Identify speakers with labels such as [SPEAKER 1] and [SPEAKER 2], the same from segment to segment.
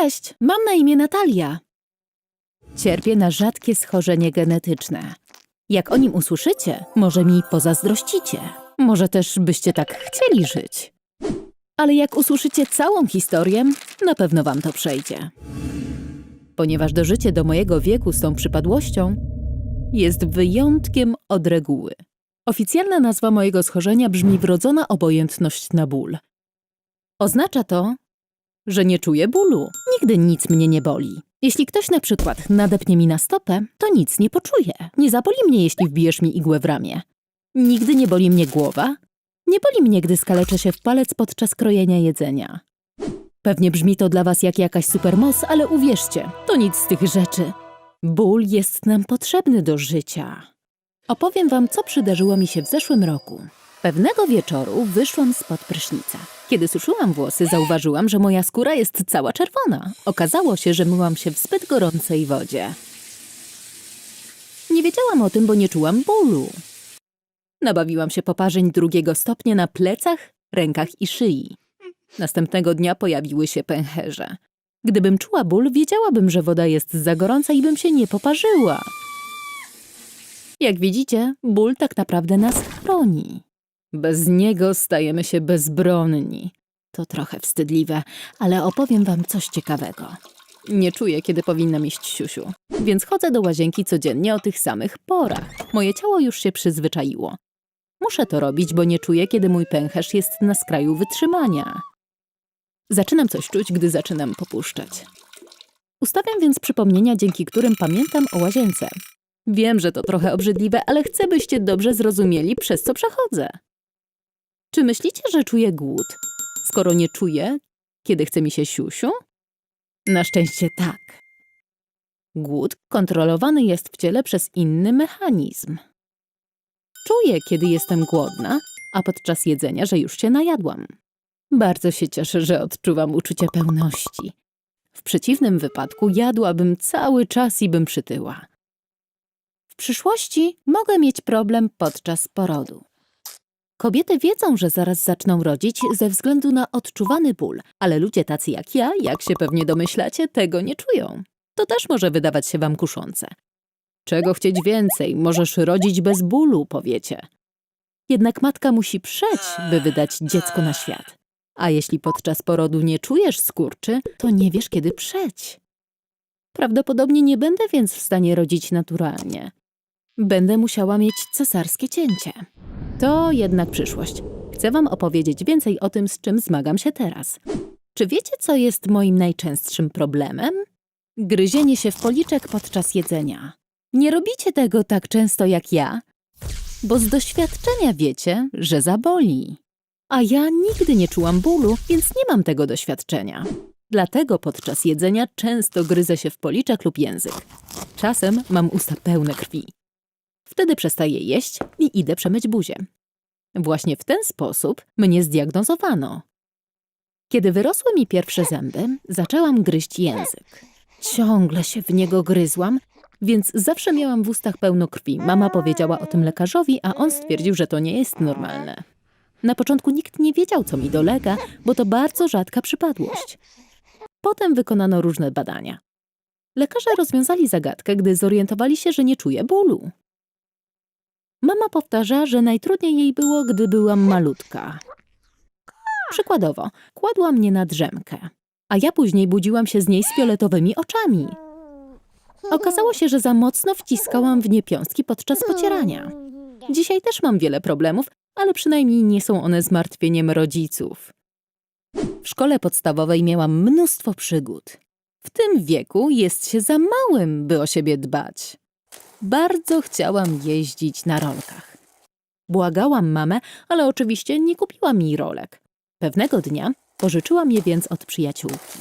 [SPEAKER 1] Cześć, mam na imię Natalia. Cierpię na rzadkie schorzenie genetyczne. Jak o nim usłyszycie, może mi pozazdrościcie. Może też byście tak chcieli żyć. Ale jak usłyszycie całą historię, na pewno wam to przejdzie. Ponieważ dożycie do mojego wieku z tą przypadłością jest wyjątkiem od reguły. Oficjalna nazwa mojego schorzenia brzmi wrodzona obojętność na ból. Oznacza to, że nie czuję bólu. Nigdy nic mnie nie boli. Jeśli ktoś na przykład nadepnie mi na stopę, to nic nie poczuję. Nie zaboli mnie, jeśli wbijesz mi igłę w ramię. Nigdy nie boli mnie głowa. Nie boli mnie, gdy skaleczę się w palec podczas krojenia jedzenia. Pewnie brzmi to dla was jak jakaś supermoc, ale uwierzcie, to nic z tych rzeczy. Ból jest nam potrzebny do życia. Opowiem wam, co przydarzyło mi się w zeszłym roku. Pewnego wieczoru wyszłam spod prysznica. Kiedy suszyłam włosy, zauważyłam, że moja skóra jest cała czerwona. Okazało się, że myłam się w zbyt gorącej wodzie. Nie wiedziałam o tym, bo nie czułam bólu. Nabawiłam się poparzeń drugiego stopnia na plecach, rękach i szyi. Następnego dnia pojawiły się pęcherze. Gdybym czuła ból, wiedziałabym, że woda jest za gorąca i bym się nie poparzyła. Jak widzicie, ból tak naprawdę nas chroni. Bez niego stajemy się bezbronni. To trochę wstydliwe, ale opowiem wam coś ciekawego. Nie czuję, kiedy powinnam iść siusiu, więc chodzę do łazienki codziennie o tych samych porach. Moje ciało już się przyzwyczaiło. Muszę to robić, bo nie czuję, kiedy mój pęcherz jest na skraju wytrzymania. Zaczynam coś czuć, gdy zaczynam popuszczać. Ustawiam więc przypomnienia, dzięki którym pamiętam o łazience. Wiem, że to trochę obrzydliwe, ale chcę, byście dobrze zrozumieli, przez co przechodzę. Czy myślicie, że czuję głód, skoro nie czuję, kiedy chce mi się siusiu? Na szczęście tak. Głód kontrolowany jest w ciele przez inny mechanizm. Czuję, kiedy jestem głodna, a podczas jedzenia, że już się najadłam. Bardzo się cieszę, że odczuwam uczucie pełności. W przeciwnym wypadku jadłabym cały czas i bym przytyła. W przyszłości mogę mieć problem podczas porodu. Kobiety wiedzą, że zaraz zaczną rodzić ze względu na odczuwany ból, ale ludzie tacy jak ja, jak się pewnie domyślacie, tego nie czują. To też może wydawać się wam kuszące. Czego chcieć więcej? Możesz rodzić bez bólu, powiecie. Jednak matka musi przeć, by wydać dziecko na świat. A jeśli podczas porodu nie czujesz skurczy, to nie wiesz, kiedy przeć. Prawdopodobnie nie będę więc w stanie rodzić naturalnie. Będę musiała mieć cesarskie cięcie. To jednak przyszłość. Chcę wam opowiedzieć więcej o tym, z czym zmagam się teraz. Czy wiecie, co jest moim najczęstszym problemem? Gryzienie się w policzek podczas jedzenia. Nie robicie tego tak często jak ja, bo z doświadczenia wiecie, że zaboli. A ja nigdy nie czułam bólu, więc nie mam tego doświadczenia. Dlatego podczas jedzenia często gryzę się w policzek lub język. Czasem mam usta pełne krwi. Wtedy przestaję jeść i idę przemyć buzię. Właśnie w ten sposób mnie zdiagnozowano. Kiedy wyrosły mi pierwsze zęby, zaczęłam gryźć język. Ciągle się w niego gryzłam, więc zawsze miałam w ustach pełno krwi. Mama powiedziała o tym lekarzowi, a on stwierdził, że to nie jest normalne. Na początku nikt nie wiedział, co mi dolega, bo to bardzo rzadka przypadłość. Potem wykonano różne badania. Lekarze rozwiązali zagadkę, gdy zorientowali się, że nie czuję bólu. Mama powtarza, że najtrudniej jej było, gdy byłam malutka. Przykładowo, kładła mnie na drzemkę, a ja później budziłam się z niej z fioletowymi oczami. Okazało się, że za mocno wciskałam w nie piąstki podczas pocierania. Dzisiaj też mam wiele problemów, ale przynajmniej nie są one zmartwieniem rodziców. W szkole podstawowej miałam mnóstwo przygód. W tym wieku jest się za małym, by o siebie dbać. Bardzo chciałam jeździć na rolkach. Błagałam mamę, ale oczywiście nie kupiła mi rolek. Pewnego dnia pożyczyłam je więc od przyjaciółki.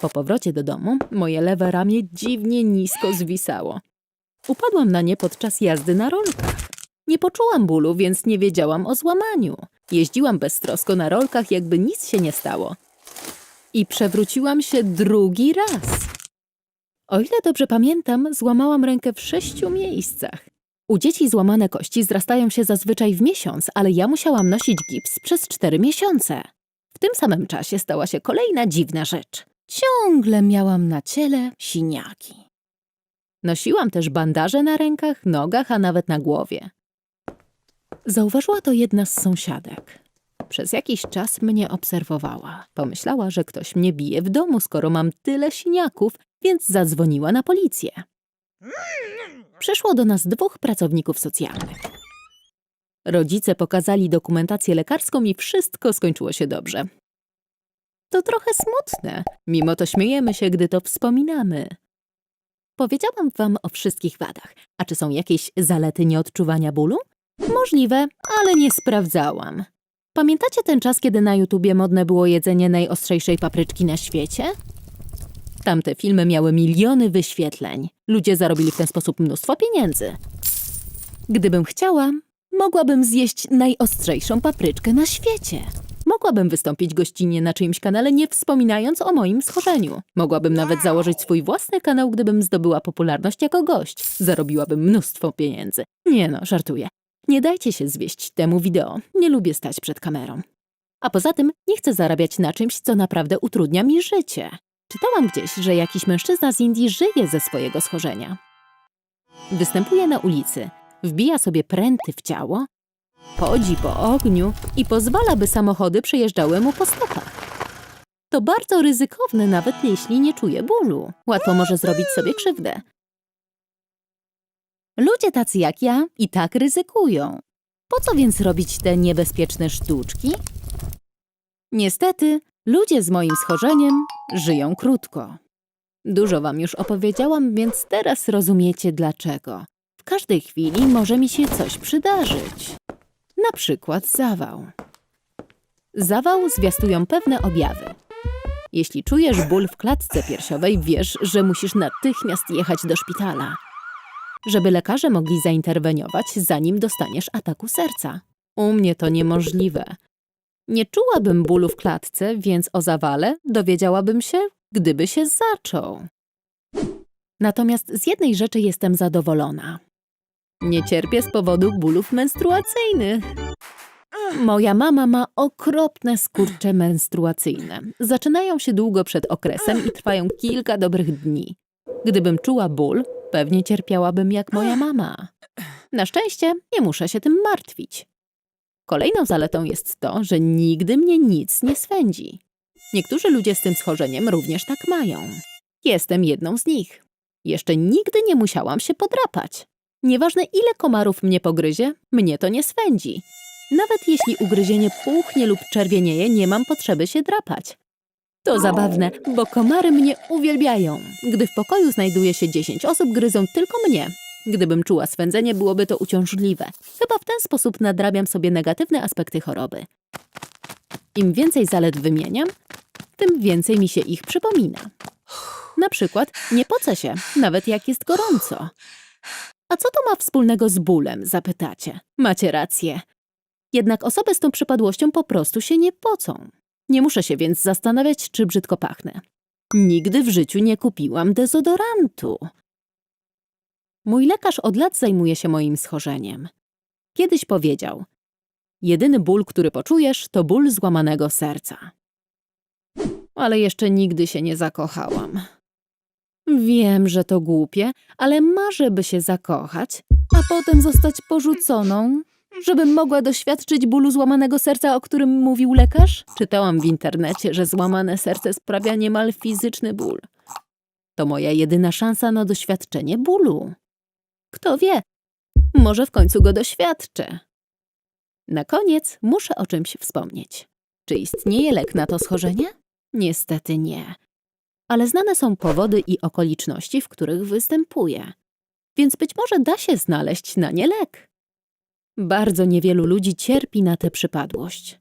[SPEAKER 1] Po powrocie do domu moje lewe ramię dziwnie nisko zwisało. Upadłam na nie podczas jazdy na rolkach. Nie poczułam bólu, więc nie wiedziałam o złamaniu. Jeździłam beztrosko na rolkach, jakby nic się nie stało. I przewróciłam się drugi raz. O ile dobrze pamiętam, złamałam rękę w sześciu miejscach. U dzieci złamane kości zrastają się zazwyczaj w miesiąc, ale ja musiałam nosić gips przez cztery miesiące. W tym samym czasie stała się kolejna dziwna rzecz. Ciągle miałam na ciele siniaki. Nosiłam też bandaże na rękach, nogach, a nawet na głowie. Zauważyła to jedna z sąsiadek. Przez jakiś czas mnie obserwowała. Pomyślała, że ktoś mnie bije w domu, skoro mam tyle siniaków, więc zadzwoniła na policję. Przyszło do nas dwóch pracowników socjalnych. Rodzice pokazali dokumentację lekarską i wszystko skończyło się dobrze. To trochę smutne, mimo to śmiejemy się, gdy to wspominamy. Powiedziałam wam o wszystkich wadach. A czy są jakieś zalety nieodczuwania bólu? Możliwe, ale nie sprawdzałam. Pamiętacie ten czas, kiedy na YouTubie modne było jedzenie najostrzejszej papryczki na świecie? Tamte filmy miały miliony wyświetleń. Ludzie zarobili w ten sposób mnóstwo pieniędzy. Gdybym chciała, mogłabym zjeść najostrzejszą papryczkę na świecie. Mogłabym wystąpić gościnnie na czyimś kanale, nie wspominając o moim schorzeniu. Mogłabym nawet założyć swój własny kanał, gdybym zdobyła popularność jako gość. Zarobiłabym mnóstwo pieniędzy. Nie no, żartuję. Nie dajcie się zwieść temu wideo. Nie lubię stać przed kamerą. A poza tym nie chcę zarabiać na czymś, co naprawdę utrudnia mi życie. Czytałam gdzieś, że jakiś mężczyzna z Indii żyje ze swojego schorzenia. Występuje na ulicy, wbija sobie pręty w ciało, chodzi po ogniu i pozwala, by samochody przejeżdżały mu po stopach. To bardzo ryzykowne, nawet jeśli nie czuje bólu. Łatwo może zrobić sobie krzywdę. Ludzie tacy jak ja i tak ryzykują. Po co więc robić te niebezpieczne sztuczki? Niestety, ludzie z moim schorzeniem żyją krótko. Dużo wam już opowiedziałam, więc teraz rozumiecie dlaczego. W każdej chwili może mi się coś przydarzyć. Na przykład zawał. Zawał zwiastują pewne objawy. Jeśli czujesz ból w klatce piersiowej, wiesz, że musisz natychmiast jechać do szpitala żeby lekarze mogli zainterweniować, zanim dostaniesz ataku serca. U mnie to niemożliwe. Nie czułabym bólu w klatce, więc o zawale dowiedziałabym się, gdyby się zaczął. Natomiast z jednej rzeczy jestem zadowolona. Nie cierpię z powodu bólów menstruacyjnych. Moja mama ma okropne skurcze menstruacyjne. Zaczynają się długo przed okresem i trwają kilka dobrych dni. Gdybym czuła ból, pewnie cierpiałabym jak moja mama. Na szczęście nie muszę się tym martwić. Kolejną zaletą jest to, że nigdy mnie nic nie swędzi. Niektórzy ludzie z tym schorzeniem również tak mają. Jestem jedną z nich. Jeszcze nigdy nie musiałam się podrapać. Nieważne ile komarów mnie pogryzie, mnie to nie swędzi. Nawet jeśli ugryzienie puchnie lub czerwienieje, nie mam potrzeby się drapać. To zabawne, bo komary mnie uwielbiają. Gdy w pokoju znajduje się 10 osób, gryzą tylko mnie. Gdybym czuła swędzenie, byłoby to uciążliwe. Chyba w ten sposób nadrabiam sobie negatywne aspekty choroby. Im więcej zalet wymieniam, tym więcej mi się ich przypomina. Na przykład nie pocę się, nawet jak jest gorąco. A co to ma wspólnego z bólem, zapytacie? Macie rację. Jednak osoby z tą przypadłością po prostu się nie pocą. Nie muszę się więc zastanawiać, czy brzydko pachnę. Nigdy w życiu nie kupiłam dezodorantu. Mój lekarz od lat zajmuje się moim schorzeniem. Kiedyś powiedział: Jedyny ból, który poczujesz, to ból złamanego serca. Ale jeszcze nigdy się nie zakochałam. Wiem, że to głupie, ale marzę, by się zakochać, a potem zostać porzuconą, żebym mogła doświadczyć bólu złamanego serca, o którym mówił lekarz? Czytałam w internecie, że złamane serce sprawia niemal fizyczny ból. To moja jedyna szansa na doświadczenie bólu. Kto wie, może w końcu go doświadczę. Na koniec muszę o czymś wspomnieć. Czy istnieje lek na to schorzenie? Niestety nie. Ale znane są powody i okoliczności, w których występuje. Więc być może da się znaleźć na nie lek. Bardzo niewielu ludzi cierpi na tę przypadłość.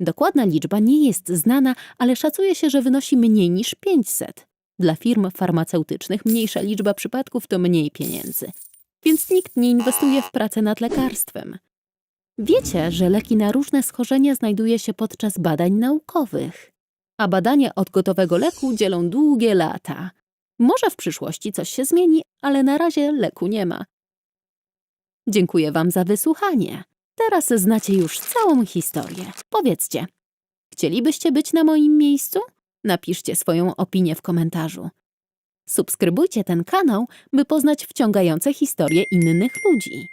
[SPEAKER 1] Dokładna liczba nie jest znana, ale szacuje się, że wynosi mniej niż 500. Dla firm farmaceutycznych mniejsza liczba przypadków to mniej pieniędzy, więc nikt nie inwestuje w pracę nad lekarstwem. Wiecie, że leki na różne schorzenia znajduje się podczas badań naukowych, a badania od gotowego leku dzielą długie lata. Może w przyszłości coś się zmieni, ale na razie leku nie ma. Dziękuję Wam za wysłuchanie. Teraz znacie już całą historię. Powiedzcie, Chcielibyście być na moim miejscu? Napiszcie swoją opinię w komentarzu. Subskrybujcie ten kanał, by poznać wciągające historie innych ludzi.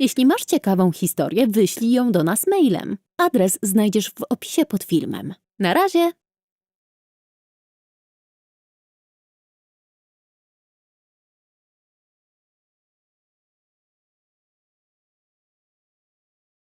[SPEAKER 1] Jeśli masz ciekawą historię, wyślij ją do nas mailem. Adres znajdziesz w opisie pod filmem. Na razie!